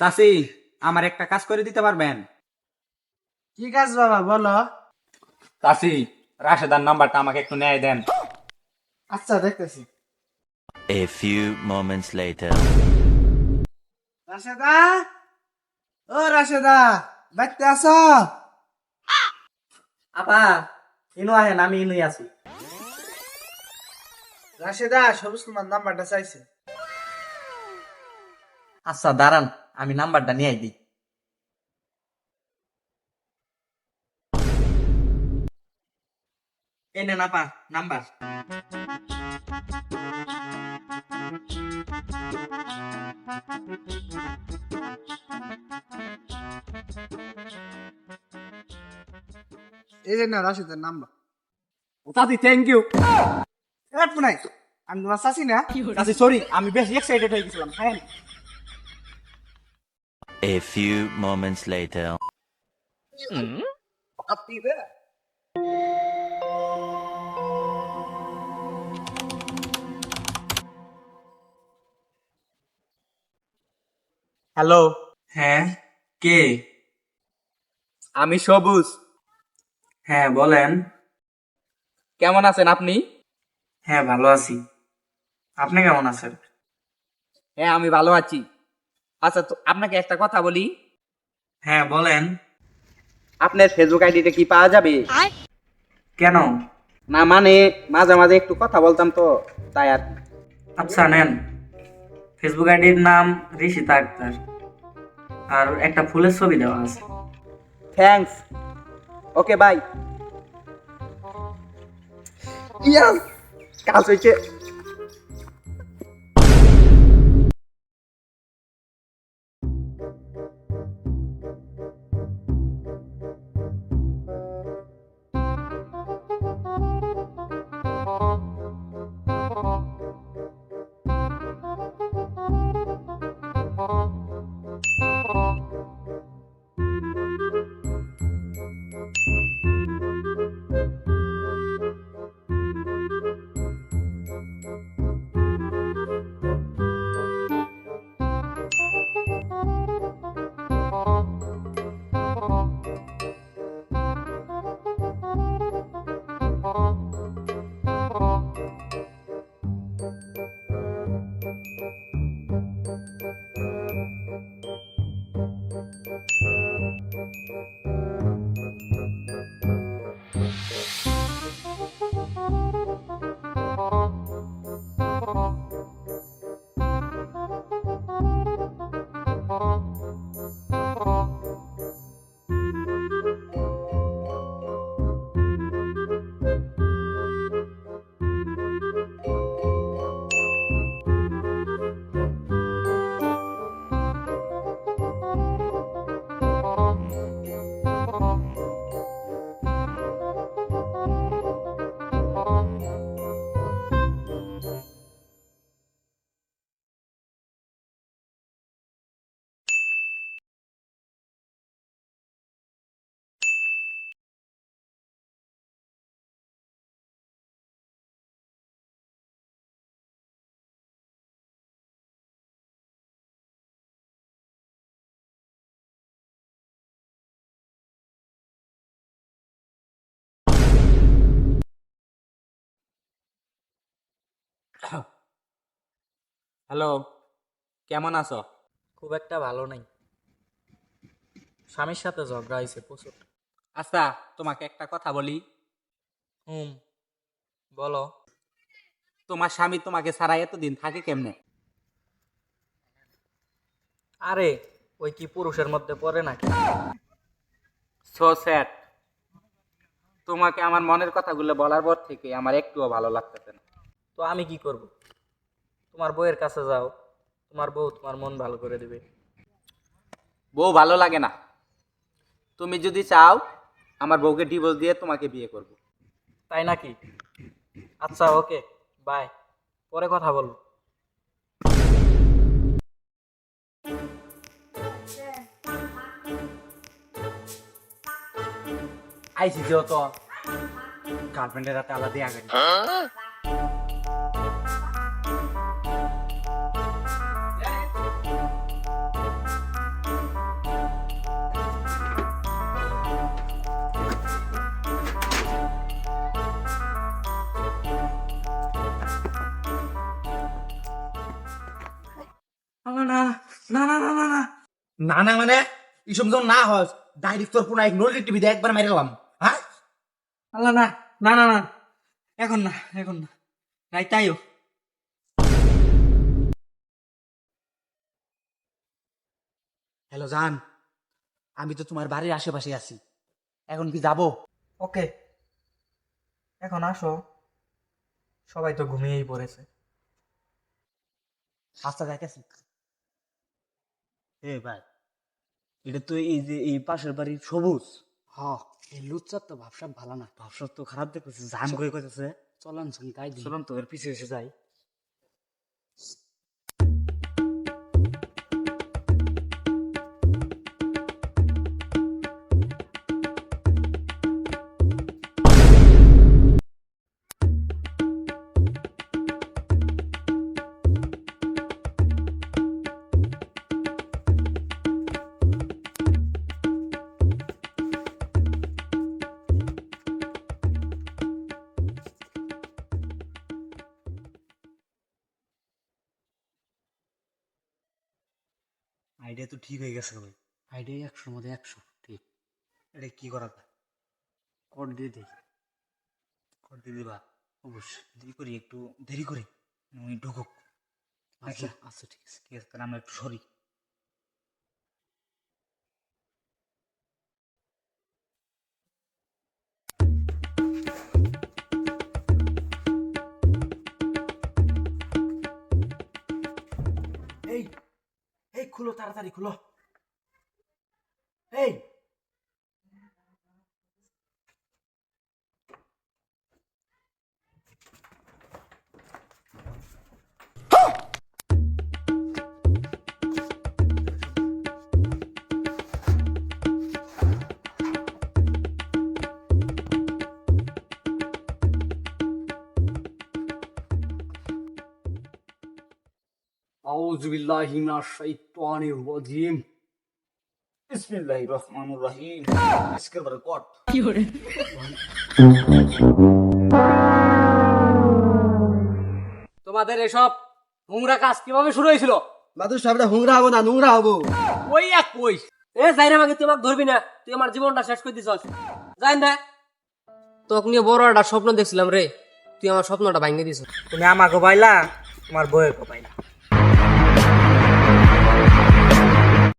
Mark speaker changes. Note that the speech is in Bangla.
Speaker 1: চাচি আমার একটা কাজ করে দিতে পারবেন?
Speaker 2: কি কাজ বাবা বলো।
Speaker 1: চাচি রাশেদার নাম্বারটা আমাকে একটু নেয় দেন।
Speaker 2: আচ্ছা দেখতেছি।
Speaker 3: A few moments later.
Speaker 2: Rasheda? ও রাশেদা বাইতে আছো?
Speaker 1: আপা ইনু আহেন আমি ইনুই আছি।
Speaker 2: রাশেদা সবুজ তোমার নাম্বারটা চাইছে।
Speaker 1: আচ্ছা দাঁড়ান। আমি নাম্বারটা নিয়ে দিই। এই নেন আপা নাম্বার।
Speaker 2: এই যে না রাশেদার নাম্বার।
Speaker 1: চাচি থ্যাংক ইউ
Speaker 2: এক নাই আমি তোমার চাচি না।
Speaker 1: চাচি সরি আমি বেশ এক্সাইটেড হয়ে গেছিলাম হ্যাঁ।
Speaker 3: A few moments later.
Speaker 1: Hello হ্যাঁ কে আমি সবুজ। হ্যাঁ বলেন। কেমন আছেন আপনি? হ্যাঁ ভালো আছি। আপনি কেমন আছেন? হ্যাঁ আমি ভালো আছি। আচ্ছা তো আপনাকে একটা কথা বলি। হ্যাঁ বলেন। আপনার ফেসবুক আইডিটা কি পাওয়া যাবে? কেন? না মানে মাঝে মাঝে একটু কথা বলতাম তো তাই আর।
Speaker 4: আচ্ছা নেন। ফেসবুক আইডির নাম ঋষিতা আক্তার। আর একটা ফুলের ছবি দেওয়া আছে।
Speaker 1: থ্যাঙ্কস ওকে বাই ইয়াস কাজ হয়েছে হ্যালো কেমন আছো?
Speaker 5: খুব একটা ভালো নাই। স্বামীর সাথে ঝগড়া হয়েছে প্রচুর।
Speaker 1: আচ্ছা তোমাকে একটা কথা বলি।
Speaker 5: হুম বলো।
Speaker 1: তোমার স্বামী তোমাকে ছাড়া এতদিন থাকে কেমনে?
Speaker 5: আরে ওই কি পুরুষের মধ্যে পড়ে নাকি?
Speaker 1: সো স্যাড তোমাকে আমার মনের কথাগুলো বলার পর থেকে আমার একটুও ভালো লাগতেছে না।
Speaker 5: তো আমি কি করব? তোমার বউয়ের কাছে যাও তোমার বউ তোমার মন ভালো করে দিবে।
Speaker 1: বউ ভালো লাগে না। তুমি যদি চাও আমার বউকে ডিভোর্স দিয়ে তোমাকে বিয়ে করব।
Speaker 5: তাই নাকি? আচ্ছা ওকে বাই পরে কথা বলব।
Speaker 1: আইসি তো গার্লফ্রেন্ডের হাতে আলাদা আগে
Speaker 5: না না না না না না।
Speaker 6: না না মানে? এইসব যখন না হয় ডাইরেক্ট তোর পুনঃ এক টিভিতে একবার মেরে গেলাম। হ্যাঁ?
Speaker 5: আল্লাহ না না না। না এখন না এখন না। নাই তাইও
Speaker 6: হ্যালো জান। আমি তো তোমার বাড়ির আশেপাশে আছি। এখন কি যাব?
Speaker 7: ওকে। এখন আসো। সবাই তো ঘুমিয়েই পড়েছে।
Speaker 6: আচ্ছা যাইতেছি এ ভাই এটা তো এই যে এই পাশের বাড়ি সবুজ। হ এই লুচ্চার তো ভাবসাব ভালো না। ভাবসাব তো খারাপ দেখতেছে জান করে কইতেছে। চলন সঙ্গে তাই চলন তো এর পিছিয়ে এসে যাই। আইডিয়া তো ঠিক হয়ে গেছে ভাই। আইডিয়া একশোর মধ্যে একশো ঠিক। এটা কি করা কোড দিয়ে দিই কর দিয়ে দিবা? অবশ্যই। দেরি করি একটু দেরি করি। উনি ঢুকুক। আচ্ছা। আচ্ছা ঠিক আছে। ঠিক আছে তাহলে আমরা একটু সরি। খুলো তাড়াতাড়ি খুলো এই أعوذ بالله من الشيطان الرجيم بسم الله الرحمن الرحيم اسكر بركات
Speaker 7: তোমাদের এসব নোংরা কাজ কিভাবে শুরু হয়েছিল
Speaker 2: বাদু সাহেবটা হুংরা হবো না নোংরা হবো
Speaker 7: ওই এক কই এ যাই আমাকে তুই আমাকে ধরবি না তুই আমার জীবনটা শেষ করে দিছস যাই না তোকে নিয়ে বড় একটা স্বপ্ন দেখছিলাম রে তুই আমার স্বপ্নটা ভাঙিয়ে দিছ তুমি আমাকে পাইলা তোমার বউয়ের পাইলা